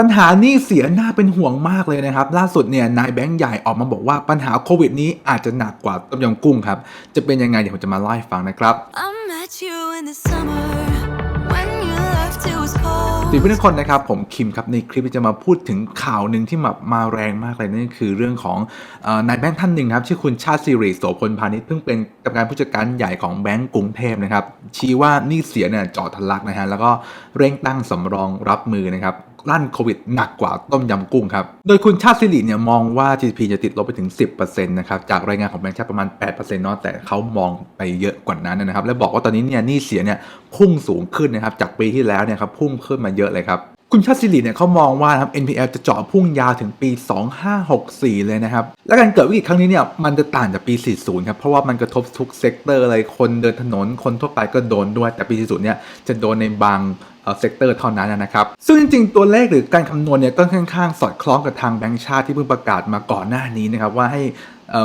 ปัญหาหนี้เสียน่าเป็นห่วงมากเลยนะครับ ล่าสุดเนี่ยนายแบงค์ใหญ่ออกมาบอกว่าปัญหาโควิดนี้อาจจะหนักกว่าต้มยำกุ้งครับ จะเป็นยังไงเดี๋ยวผมจะมาเล่าให้ฟังนะครับ I met you in the summer when you left it was cold. สวัสดีเพื่อนทุกคนนะครับ ผมคิมครับในคลิปนี้จะมาพูดถึงข่าวหนึ่งที่แบบมาแรงมากเลยนั่นคือเรื่องของเออนายแบงค์ท่านหนึ่งครับชื่อคุณชาติสิริโสพลพาณิชย์เพิ่งเป็นกรรมการผู้จัดการใหญ่ของแบงก์กรุงเทพนะครับชี้ว่าหนี้เสียเนี่ยจอดทะลักนะฮะแล้วก็เร่งตั้งสำรองรับมือนะครับ ลั่นโควิดหนักกว่าต้มยำกุ้งครับ โดยคุณชาติสิริเนี่ยมองว่า GDP จะติดลบไปถึง 10%นะครับ จากรายงานของแบงค์ชาติประมาณ 8%เนาะ แต่เขามองไปเยอะกว่านั้นนะครับ และบอกว่าตอนนี้เนี่ยหนี้เสียเนี่ยพุ่งสูงขึ้นนะครับ จากปีที่แล้วเนี่ยครับพุ่งขึ้นมาเยอะเลยครับ คุณชาติสิริเนี่ยเขามองว่านะครับ NPL จะเจาะพุ่งยาวถึงปี 2564 เลยนะครับ และการเกิดวิกฤตครั้งนี้เนี่ยมันจะต่างจากปี 40 ครับ เพราะว่ามันกระทบทุกเซกเตอร์เลยคนเดินถนนคนทั่วไปก็โดนด้วย แต่ปี 40 เนี่ยจะโดนในบางเซกเตอร์เท่านั้นนะครับ ซึ่งจริงๆ ตัวเลขหรือการคำนวณเนี่ยก็ค่อนข้างสอดคล้องกับทางแบงก์ชาติที่เพิ่งประกาศมาก่อนหน้านี้นะครับว่าให้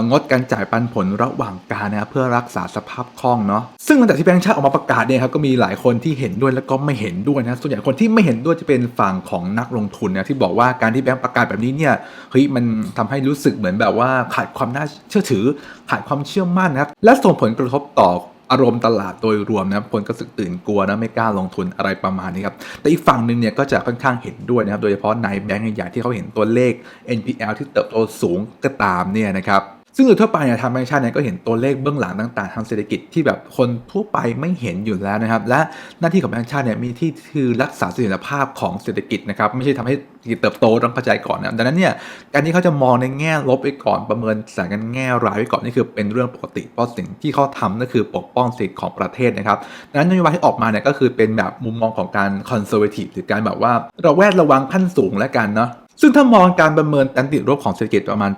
งดการจ่ายปันผลระหว่างการนะครับเพื่อรักษาสภาพคล่องเนาะซึ่งหลังจากที่แบงก์ชาติออกมาประกาศเนี่ยครับก็มีหลายคนที่เห็นด้วยแล้วก็ไม่เห็นด้วยนะส่วนใหญ่คนที่ไม่เห็นด้วยจะเป็นฝั่งของนักลงทุนนะที่บอกว่าการที่แบงก์ประกาศแบบนี้เนี่ยเฮ้ยมันทำให้รู้สึกเหมือนแบบว่าขาดความน่าเชื่อถือ ขาดความเชื่อมั่นนะครับและส่งผลกระทบต่อ อารมณ์ตลาดโดยรวมนะคนก็สึกตื่นกลัวนะไม่กล้าลงทุนอะไรประมาณนี้ครับแต่อีกฝั่งหนึ่งเนี่ยก็จะค่อนข้างเห็นด้วยนะครับโดยเฉพาะในแบงก์ใหญ่ๆที่เขาเห็นตัวเลข NPL ที่เติบโตสูงก็ตามเนี่ยนะครับ ซึ่งโดยทั่วไปเนี่ยทางแบงก์ชาติเนี่ยก็เห็นตัวเลขเบื้องหลังต่างๆทางเศรษฐกิจที่แบบคนทั่วไปไม่เห็นอยู่แล้วนะครับ และหน้าที่ของแบงก์ชาติเนี่ยมีที่คือรักษาเสถียรภาพของเศรษฐกิจนะครับไม่ใช่ทำให้เศรษฐกิจเติบโตต้องเข้าใจก่อนนะดังนั้นเนี่ยการที่เขาจะมองในแง่ลบไปก่อนประเมินสถานการณ์แง่ร้ายไว้ก่อนนี่คือเป็นเรื่องปกติเพราะสิ่งที่เขาทำนั่นคือปกป้องสิทธิของประเทศนะครับดังนั้นนโยบายที่ออกมาเนี่ยก็คือเป็นแบบมุมมองของการคอนเซอร์เวทีฟหรือการแบบว่าเราแวดระวังขั้นสูงแล้วกันเนาะ ซึ่งถ้ามองการประเมินการติดลบของเศรษฐกิจประมาณ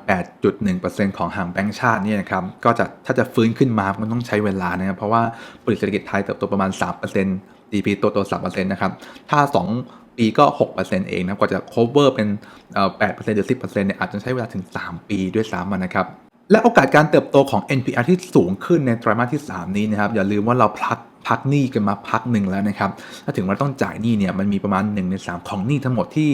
8.1%ของห่างแบงก์ชาติเนี่ยนะครับก็จะถ้าจะฟื้นขึ้นมามันต้องใช้เวลานะครับเพราะว่าผลิตเศรษฐกิจไทยเติบโตประมาณ 3% GDP โตโต3%นะครับถ้า 2 ปีก็ 6%เองนะกว่าจะ cover เป็นเอ่อ8%หรือ 10%เนี่ยอาจจะใช้เวลาถึง 3 ปีด้วยซ้ำนะครับและโอกาสการเติบโตของ NPL ที่สูงขึ้นในไตรมาสที่ 3 นี้นะครับอย่าลืมว่าเราพลัก พักหนี้กันมาพักหนึ่งแล้วนะครับถ้าถึงว่าต้องจ่ายหนี้เนี่ยมันมีประมาณ1ใน3ของหนี้ทั้งหมดที่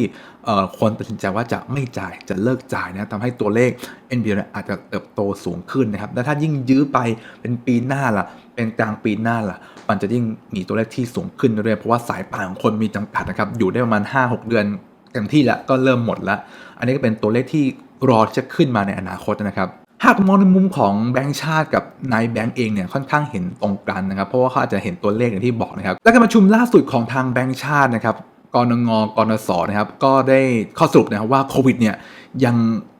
คนตัดสินใจว่าจะไม่จ่ายจะเลิกจ่ายนะทำให้ตัวเลข NPL อาจจะเติบโตสูงขึ้นนะครับและถ้ายิ่งยื้อไปเป็นปีหน้าล่ะเป็นกลางปีหน้าล่ะมันจะยิ่งมีตัวเลขที่สูงขึ้นเรื่อยๆเพราะว่าสายป่านของคนมีจำกัดนะครับอยู่ได้ประมาณ 5-6 เดือนเต็มที่แล้วก็เริ่มหมดล้วอันนี้ก็เป็นตัวเลขที่รอจะขึ้นมาในอนาคตนะครับ หากมองในมุมของแบงก์ชาติกับนายแบงก์เองเนี่ยค่อนข้างเห็นตรงกันนะครับ เพราะว่าเขาอาจจะเห็นตัวเลขอย่างที่บอกนะครับ และการประชุมล่าสุดของทางแบงก์ชาตินะครับกรงงกนสนะครับก็ได้ข้อสรุปนะครับว่าโควิดเนี่ยยัง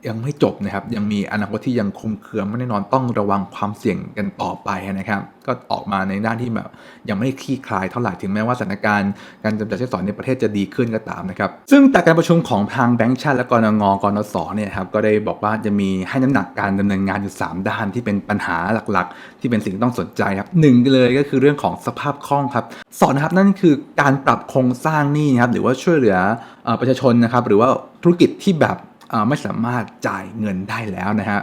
ยังไม่จบนะครับ ยังมีอนาคตที่ยังคุมเครือไม่แน่นอนต้องระวังความเสี่ยงกันต่อไปนะครับ ก็ออกมาในด้านที่แบบยังไม่คลี่คลายเท่าไหร่ถึงแม้ว่าสถานการณ์การจำกัดใช้สอยในประเทศจะดีขึ้นก็ตามนะครับ ซึ่งจากการประชุมของทางแบงก์ชาติและกรงงกนสเนี่ยครับก็ได้บอกว่าจะมีให้น้ำหนักการดำเนินงานอยู่ 3 ด้านที่เป็นปัญหาหลักๆ ที่เป็นสิ่งต้องสนใจครับหนึ่งเลยก็คือเรื่องของสภาพคล่องครับสองนะครับนั่นคือการปรับโครงสร้างหนี้ครับหรือว่าช่วยเหลืออประชาชนนะครับหรือว่าธุรกิจที่แบบ ไม่สามารถจ่ายเงินได้แล้วนะฮะ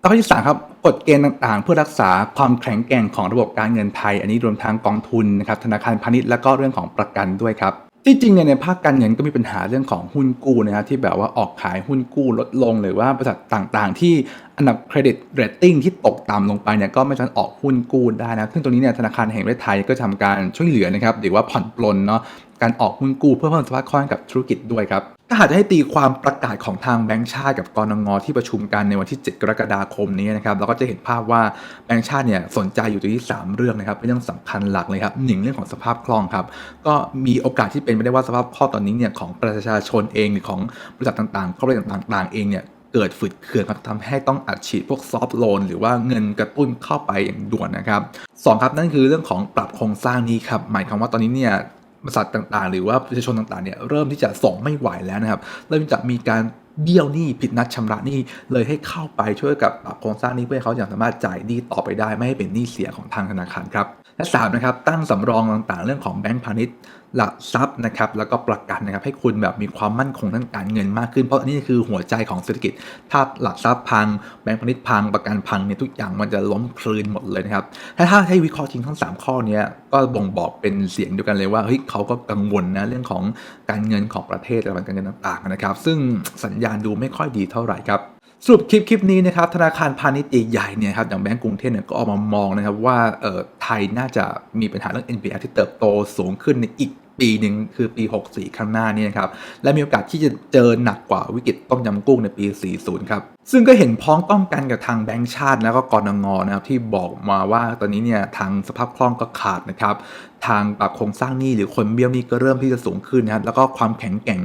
แล้วข้อที่สามครับกฎเกณฑ์ต่างๆ เพื่อรักษาความแข็งแกร่งของระบบการเงินไทย อันนี้รวมทั้งกองทุนนะครับธนาคารพาณิชย์และก็เรื่องของประกันด้วยครับที่จริงเนี่ยในภาคการเงินก็มีปัญหาเรื่องของหุ้นกู้นะครับที่แบบว่าออกขายหุ้นกู้ลดลง หรือว่าบริษัทต่างๆ ที่อันดับเครดิตเรตติ้งที่ตกต่ำลงไปเนี่ยก็ไม่สามารถออกหุ้นกู้ได้นะซึ่งตรงนี้เนี่ยธนาคารแห่งประเทศไทยก็ทำการช่วยเหลือนะครับหรือว่าผ่อนปลนเนาะการออกหุ้นกู้เพื่อเพิ่มสภาพคล่องกับธุรกิจด้วยครับ ถ้าหากจะให้ตีความประกาศของทางแบงก์ชาติกับกรงงที่ประชุมกันในวันที่ 7 กรกฎาคมนี้นะครับเราก็จะเห็นภาพว่าแบงก์ชาติเนี่ยสนใจอยู่ที่ 3 เรื่องนะครับเป็นเรื่องสำคัญหลักเลยครับหนึ่งเรื่องของสภาพคล่องครับก็มีโอกาสที่เป็นไปได้ว่าสภาพคล่องตอนนี้เนี่ยของประชาชนเองหรือของบริษัทต่างๆครอบครัวต่างๆเองเนี่ยเกิดฝืดเคืองครับทำให้ต้องอัดฉีดพวกซอฟท์โลนหรือว่าเงินกระตุ้นเข้าไปอย่างด่วนนะครับสองครับนั่นคือเรื่องของปรับโครงสร้างนี้ครับหมายความว่าตอนนี้เนี่ย บริษัทต่างๆ หรือว่าประชาชนต่างๆเนี่ยเริ่มที่จะส่งไม่ไหวแล้วนะครับเริ่มจะมีการเบี้ยวหนี้ผิดนัดชำระหนี้เลยให้เข้าไปช่วยกับปรับโครงสร้างนี้เพื่อเขาอย่างสามารถจ่ายหนี้ต่อไปได้ไม่ให้เป็นหนี้เสียของทางธนาคารครับ และ3นะครับตั้งสำรองต่างๆ เรื่องของแบงก์พาณิชย์หลักทรัพย์นะครับแล้วก็ประกันนะครับให้คุณแบบมีความมั่นคงทางการเงินมากขึ้นเพราะนนี้คือหัวใจของเศรษฐกิจ ถ้าหลักทรัพย์พังแบงก์พาณิชย์พังประกันพังเนี่ยทุกอย่างมันจะล้มคลืนหมดเลยนะครับถ้าถ้าให้วิเคราะห์จริงทั้ง 3 ข้อนี้ก็บ่งบอกเป็นเสียงเดียวกันเลยว่าเฮ้ยเขาก็กังวลนะเรื่องของการเงินของประเทศและการเงินต่างๆนะครับ ซึ่งสัญญาณดูไม่ค่อยดีเท่าไหร่ครับ สรุปคลิปคลิปนี้นะครับธนาคารพาณิชย์ใหญ่เนี่ยครับอย่างแบงก์กรุงเทพเนี่ยก็ออกมามองนะครับว่าเออไทยน่าจะมีปัญหาเรื่อง NPL ที่เติบโตสูงขึ้นในอีกปีหนึ่งคือปี 64 ข้างหน้านี่นะครับ และมีโอกาสที่จะเจอหนักกว่าวิกฤตต้มยำกุ้งในปี 40 ครับ ซึ่งก็เห็นพ้องต้องกันกับทางแบงก์ชาติแล้วก็กรงงนะครับที่บอกมาว่าตอนนี้เนี่ยทางสภาพคล่องก็ขาดนะครับ ทางปรับโครงสร้างหนี้หรือคนเบี้ยวหนี้ก็เริ่มที่จะสูงขึ้นนะครับแล้วก็ความแข็งแกร่ง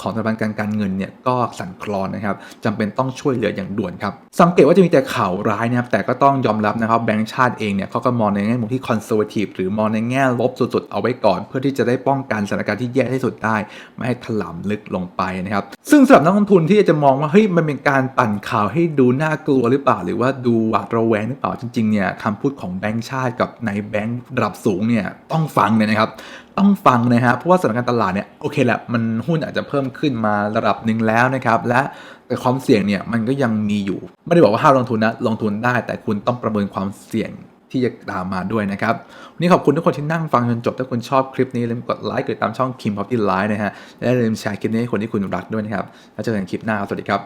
ของสถาบันการการเงินเนี่ยก็สั่นคลอนนะครับจำเป็นต้องช่วยเหลืออย่างด่วนครับสังเกตว่าจะมีแต่ข่าวร้ายนะครับแต่ก็ต้องยอมรับนะครับแบงก์ชาติเองเนี่ยเขาก็มองในแง่มุมที่คอนเซอร์วทีฟหรือมองในแง่ลบสุดๆเอาไว้ก่อน เพื่อที่จะได้ป้องกันสถานการณ์ที่แย่ที่สุดได้ ไม่ให้ถล่มลึกลงไปนะครับซึ่งสำหรับนักลงทุนที่จะมองว่าเฮ้ยมันเป็นการปั่นข่าวให้ดูน่ากลัวหรือเปล่า หรือว่าดูหวาดระแวงหรือเปล่าจริงๆเนี่ยคำพูดของแบงก์ชาติกับนายแบงก์ระดับสูงเนี่ยต้องฟังเลยนะครับ ต้องฟังนะฮะเพราะว่าสถานการณ์ตลาดเนี่ยโอเคแหละมันหุ้นอาจจะเพิ่มขึ้นมาระดับหนึ่งแล้วนะครับและแต่ความเสี่ยงเนี่ยมันก็ยังมีอยู่ ไม่ได้บอกว่าห้ามลงทุนนะลงทุนได้ แต่คุณต้องประเมินความเสี่ยงที่จะตามมาด้วยนะครับ วันนี้ขอบคุณทุกคนที่นั่งฟังจนจบ ถ้าคุณชอบคลิปนี้อย่าลืมกดไลค์กดติดตามช่อง Kim Pop ที่ไลน์นะฮะ และอย่าลืมแชร์คลิปนี้ให้คนที่คุณรักด้วยนะครับ แล้วเจอกันคลิปหน้าสวัสดีครับ